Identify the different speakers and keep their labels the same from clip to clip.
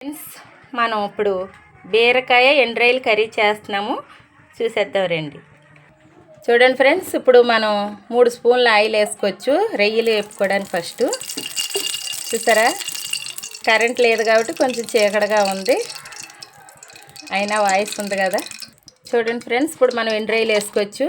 Speaker 1: Friends మనం ఇప్పుడు బీరకాయ ఎండ్రాయిల్ కర్రీ చేస్తున్నాము. చూసేద్దాం రండి. చూడండి ఫ్రెండ్స్ ఇప్పుడు మనం మూడు స్పూన్ల ఆయిల్ వేసుకోవచ్చు. రొయ్యలు వేపుకోవడానికి ఫస్ట్ చూసారా? కరెంట్ లేదు కాబట్టి కొంచెం చీకటిగా ఉంది. అయినా వాయిస్ ఉంది కదా. చూడండి ఫ్రెండ్స్ ఇప్పుడు మనం ఎండ్రాయిల్ వేసుకోవచ్చు.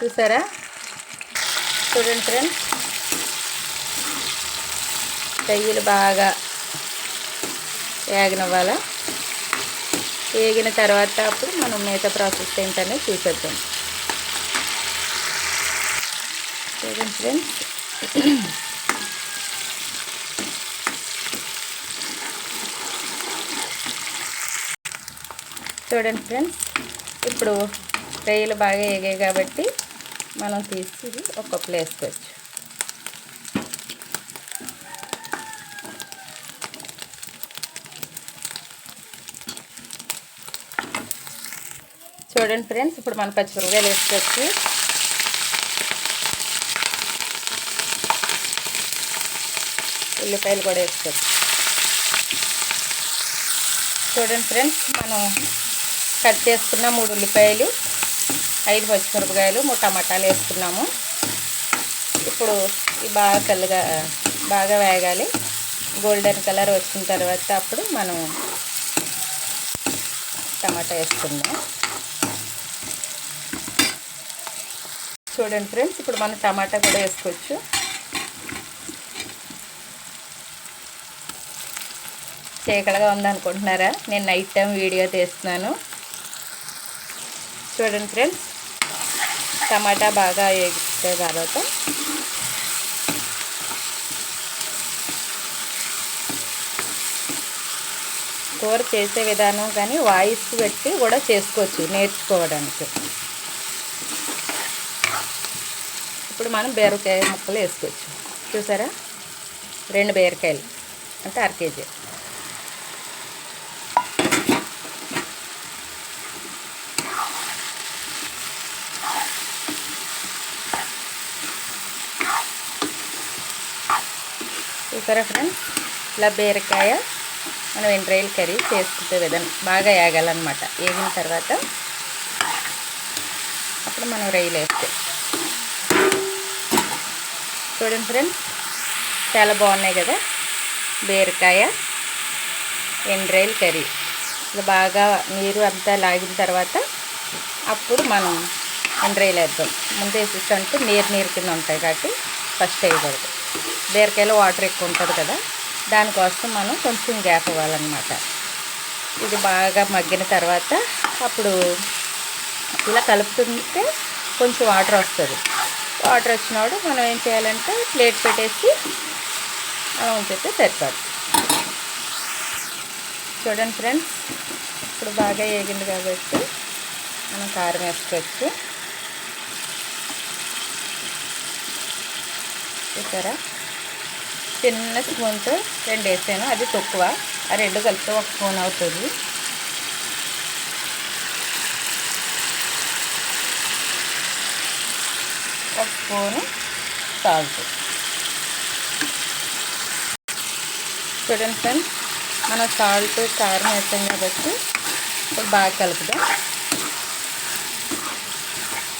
Speaker 1: చూసారా? చూడండి ఫ్రెండ్స్ రొయ్యలు బాగా వేగనివ్వాలి వేగిన తర్వాత అప్పుడు మనం మిగతా ప్రాసెస్ ఏంటనే చూసేద్దాం. చూడండి ఫ్రెండ్స్. చూడండి ఫ్రెండ్స్ ఇప్పుడు రొయ్యలు బాగా వేగాయి కాబట్టి మనం తీసి ఒక ప్లేస్కి వచ్చు. చూడండి ఫ్రెండ్స్ ఇప్పుడు మనం పచ్చిమిరపకాయలు వేసుకోవచ్చు. ఉల్లిపాయలు కూడా వేసుకోవచ్చు. చూడండి ఫ్రెండ్స్ మనం కట్ చేసుకున్న మూడు ఉల్లిపాయలు ఐదు పచ్చిమిరపకాయలు మూడు టమాటాలు వేసుకున్నాము. ఇప్పుడు ఇవి బాగా కల్లుగా బాగా వేగాలి. గోల్డెన్ కలర్ వచ్చిన తర్వాత అప్పుడు మనం టమాటా వేసుకుందాం. చూడండి ఫ్రెండ్స్ ఇప్పుడు మనం టమాటా కూడా వేసుకోవచ్చు. చీకటిగా ఉందనుకుంటున్నారా? నేను నైట్ టైం వీడియో తీస్తున్నాను. చూడండి ఫ్రెండ్స్ టమాటా బాగా వేగితే తర్వాత కూర చేసే విధానం కానీ వాయిస్ పెట్టి కూడా చేసుకోవచ్చు నేర్చుకోవడానికి. ఇప్పుడు మనం బీరకాయ ముక్కలు వేసుకోవచ్చు. చూసారా? రెండు బీరకాయలు. అంటే అర కేజీ. చూసారా ఫ్రెండ్స్? ఇలా బీరకాయ మనం ఎండ్రాయిల్ కర్రీ చేసుకునే విధానం బాగా వేగాలన్నమాట వేగిన తర్వాత అప్పుడు మనం రొయ్యలు వేస్తే చూడండి ఫ్రెండ్స్ చాలా బాగున్నాయి కదా. బీరకాయ ఎండ్రాయిల్ కర్రీ. ఇది బాగా నీరు అంతా లాగిన తర్వాత అప్పుడు మనం ఎండ్రాయిల్ వేద్దాం. ముందు వేసేసంటే నీరు నీరు కింద ఉంటాయి కాబట్టి ఫస్ట్ వేయకూడదు. బీరకాయలో వాటర్ ఎక్కువ ఉంటుంది కదా దానికోసం మనం కొంచెం గ్యాప్ ఇవ్వాలన్నమాట. ఇది బాగా మగ్గిన తర్వాత అప్పుడు ఇలా కలుపుతుంటే కొంచెం వాటర్ వస్తుంది. వాటర్ వచ్చినప్పుడు మనం ఏం చేయాలంటే ప్లేట్ పెట్టేసి మనం ఉంచితే చూడండి ఫ్రెండ్స్ ఇప్పుడు బాగా వేగింది కాబట్టి మనం కారం వేసుకోవచ్చు. చూసారా? చిన్న స్పూన్తో రెండు వేసాను. అది తక్కువ. ఆ రెండు కలిపితే ఒక స్పూన్ అవుతుంది. ఒక స్పూను సాల్ట్ చూడండి ఫ్రెండ్స్ మన సాల్ట్ కారం వేసాం కాబట్టి ఇప్పుడు బాగా కలుపుదాం.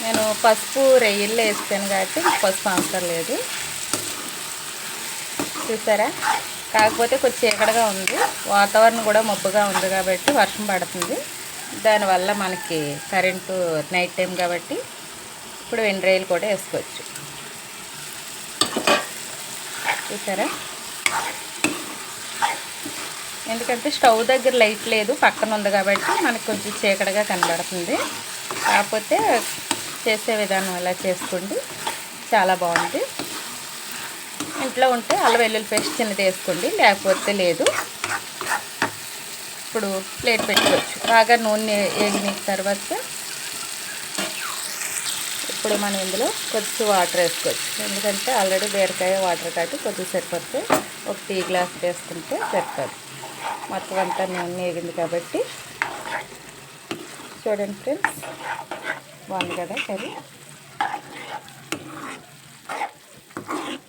Speaker 1: నేను పసుపు రొయ్యల్లో వేస్తాను కాబట్టి పసుపు అవసరం లేదు. చూసారా? కాకపోతే కొంచెం చీకటిగా ఉంది. వాతావరణం కూడా మబ్బుగా ఉంది కాబట్టి వర్షం పడుతుంది. దానివల్ల మనకి కరెంటు నైట్ టైం కాబట్టి ఇప్పుడు వెండ్రాయిలు కూడా వేసుకోవచ్చు. చూసారా? ఎందుకంటే స్టవ్ దగ్గర లైట్ లేదు పక్కన ఉంది కాబట్టి మనకు కొంచెం చీకటిగా కనబడుతుంది. కాకపోతే చేసే విధానం అలా చేసుకోండి. చాలా బాగుంది. ఇంట్లో ఉంటే అల్లం వెల్లుల్లి పేస్ట్ చిన్నది వేసుకోండి లేకపోతే లేదు. ఇప్పుడు ప్లేట్ పెట్టుకోవచ్చు. బాగా నూనె వేగిన తర్వాత ఇప్పుడు మనం ఇందులో కొంచెం వాటర్ వేసుకోవచ్చు. ఎందుకంటే ఆల్రెడీ బీరకాయ వాటర్ కాబట్టి కొద్దిగా సరిపోతే ఒక టీ గ్లాస్ వేసుకుంటే సరిపోదు. మొత్తం అంతా నూనె నేగింది కాబట్టి చూడండి ఫ్రెండ్స్ బాగుంది కదా కర్రీ?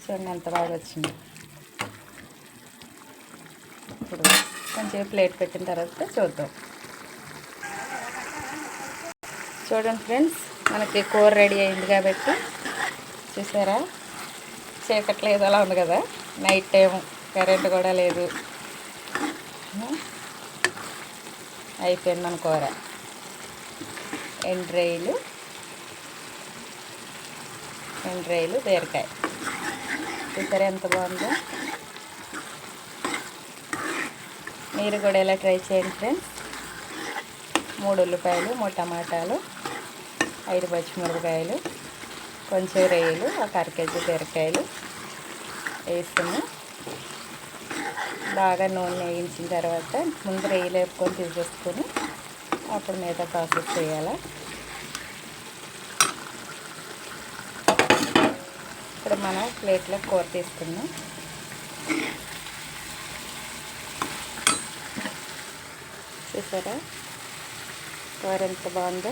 Speaker 1: చూడండి ఎంత బాగా వచ్చింది. ఇప్పుడు కొంచెం ప్లేట్ పెట్టిన తర్వాత చూద్దాం. చూడండి ఫ్రెండ్స్ మనకి కూర రెడీ అయింది కాబట్టి చూసారా? చీకట్లో అలా ఉంది కదా? నైట్ టైం కరెంట్ కూడా లేదు. అయిపోయింది మన కూర ఎండ్రాయిలు ఎండ్రాయిలు బీరకాయ. చూసారా ఎంత బాగుందో? మీరు కూడా ఇలా ట్రై చేయండి ఫ్రెండ్స్. మూడు ఉల్లిపాయలు మూడు టమాటాలు. ఐదు పచ్చిమిరపకాయలు కొంచెం రొయ్యలు ఒక అర కేజీ బీరకాయలు వేసుకుని బాగా నూనె వేయించిన తర్వాత ముందు రొయ్యలు వేపుకొని తీసేసుకొని అప్పుడు మిగతా ప్రాసెస్ చేయాలి. ఇప్పుడు మనం ప్లేట్లో కూర తీసుకున్నాం చూసారా? కూర ఎంత బాగుందో?